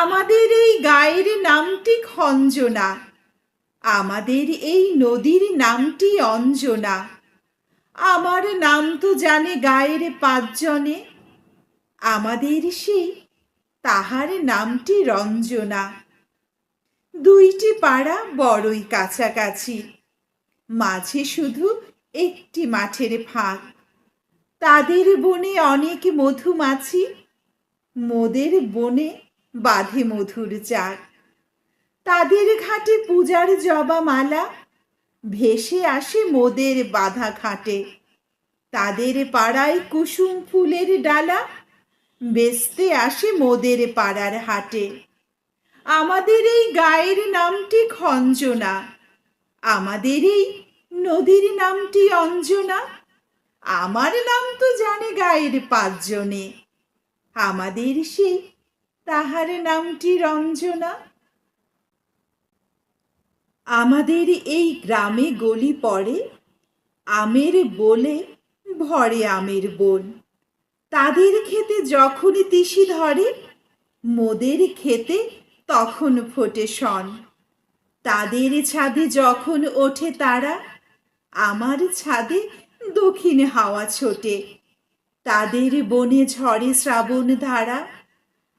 আমাদের এই গায়ের নামটি খঞ্জনা। আমাদের এই নদীর নামটি অঞ্জনা। আমার নাম তো জানে গায়ের পাঁচজনে। আমাদের সেই তাহার নামটি রঞ্জনা। দুইটি পাড়া বড়ই কাছাকাছি। মাঝে শুধু একটি মাঠের ফাঁক। তাদের বনে অনেক মধুমাছি। মোদের বনে বাঁধে মধুর চাক তাদের ঘাটে পূজার জবা মালা ভেসে আসে মোদের বাধা ঘাটে তাদের পাড়ায় কুসুম ফুলের ডালা, বেচতে আসে মোদের পাড়ার হাটে। আমাদের এই গায়ের নামটি খঞ্জনা, আমাদের এই নদীর নামটি অঞ্জনা। আমার নাম তো জানে গায়ের পাঁচজনে। আমাদের সেই তাহার নামটি রঞ্জনা। আমাদের এই গ্রামে গলি পড়ে, আমের বলে ভরে আমের বোন। তাদের খেতে যখনই তিসি ধরে, মোদের খেতে তখন ফোটে শন। তাদের ছাদে যখন ওঠে তারা, আমার ছাদে দক্ষিণ হাওয়া ছোটে। তাদের বনে ঝড়ে শ্রাবণ ধারা